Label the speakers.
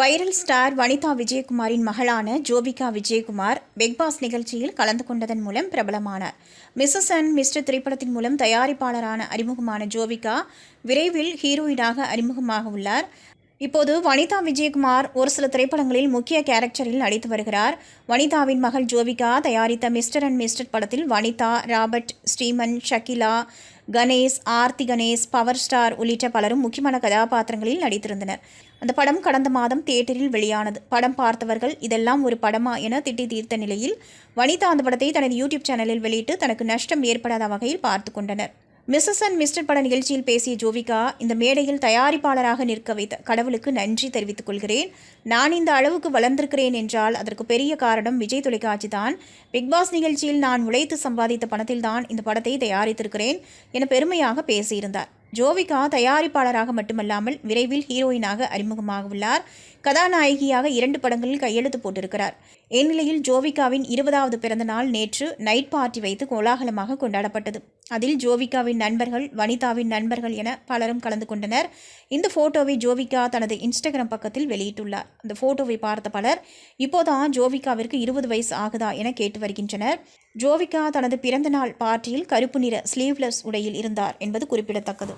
Speaker 1: Viral star Vanitha விஜயகுமாரின் மகளான Jovika Vijayakumar Bigg Boss நிகழ்ச்சியில் கலந்து கொண்டதன் மூலம் பிரபலமானார் மிஸ்ஸஸ் அண்ட் மிஸ்டர் திரைப்படத்தின் மூலம் தயாரிப்பாளரான அறிமுகமான ஜோபிகா விரைவில் ஹீரோயினாக அறிமுகமாக உள்ளார். இப்போது வனிதா விஜயகுமார் ஒரு சில திரைப்படங்களில் முக்கிய கேரக்டரில் நடித்து வருகிறார். வனிதாவின் மகள் ஜோபிகா தயாரித்த மிஸ்டர் அண்ட் மிஸ்டர் படத்தில் Vanitha Robert Sriman Shakila Ganesh Aarthi Ganesh power star உள்ளிட்ட பலரும் முக்கியமான கதாபாத்திரங்களில் நடித்திருந்தனர். அந்த படம் கடந்த மாதம் தியேட்டரில் வெளியானது. படம் பார்த்தவர்கள் இதெல்லாம் ஒரு படமா என திட்டி தீர்த்த நிலையில் வனிதா அந்த படத்தை தனது யூடியூப் சேனலில் வெளியிட்டு தனக்கு நஷ்டம் ஏற்படாத வகையில் பார்த்து கொண்டனர். மிஸ்ஸஸ் அண்ட் மிஸ்டர் பட நிகழ்ச்சியில் பேசிய ஜோவிகா இந்த மேடையில் தயாரிப்பாளராக நிற்க வைத்த கடவுளுக்கு நன்றி தெரிவித்துக் கொள்கிறேன். நான் இந்த அளவுக்கு வளர்ந்திருக்கிறேன் என்றால் அதற்கு பெரிய காரணம் விஜய் தொலைக்காட்சி தான். பிக்பாஸ் நிகழ்ச்சியில் நான் உழைத்து சம்பாதித்த பணத்தில் தான் இந்த படத்தை தயாரித்திருக்கிறேன் என பெருமையாக பேசியிருந்தார். ஜோவிகா தயாரிப்பாளராக மட்டுமல்லாமல் விரைவில் ஹீரோயினாக அறிமுகமாக உள்ளார் கதாநாயகியாக இரண்டு படங்களில் கையெழுத்து போட்டிருக்கிறார். இந்நிலையில் ஜோவிகாவின் இருபதாவது பிறந்த நாள் நேற்று நைட் பார்ட்டி வைத்து கோலாகலமாக கொண்டாடப்பட்டது. அதில் ஜோவிகாவின் நண்பர்கள் வனிதாவின் நண்பர்கள் என பலரும் கலந்து கொண்டனர். இந்த போட்டோவை ஜோவிகா தனது இன்ஸ்டாகிராம் பக்கத்தில் வெளியிட்டுள்ளார். அந்த போட்டோவை பார்த்த பலர் இப்போதான் ஜோவிகாவிற்கு இருபது வயசு ஆகுதா என கேட்டு வருகின்றனர். ஜோவிகா தனது பிறந்தநாள் பார்ட்டியில் கருப்பு நிற ஸ்லீவ்லெஸ் உடையில் இருந்தார் என்பது குறிப்பிடத்தக்கது.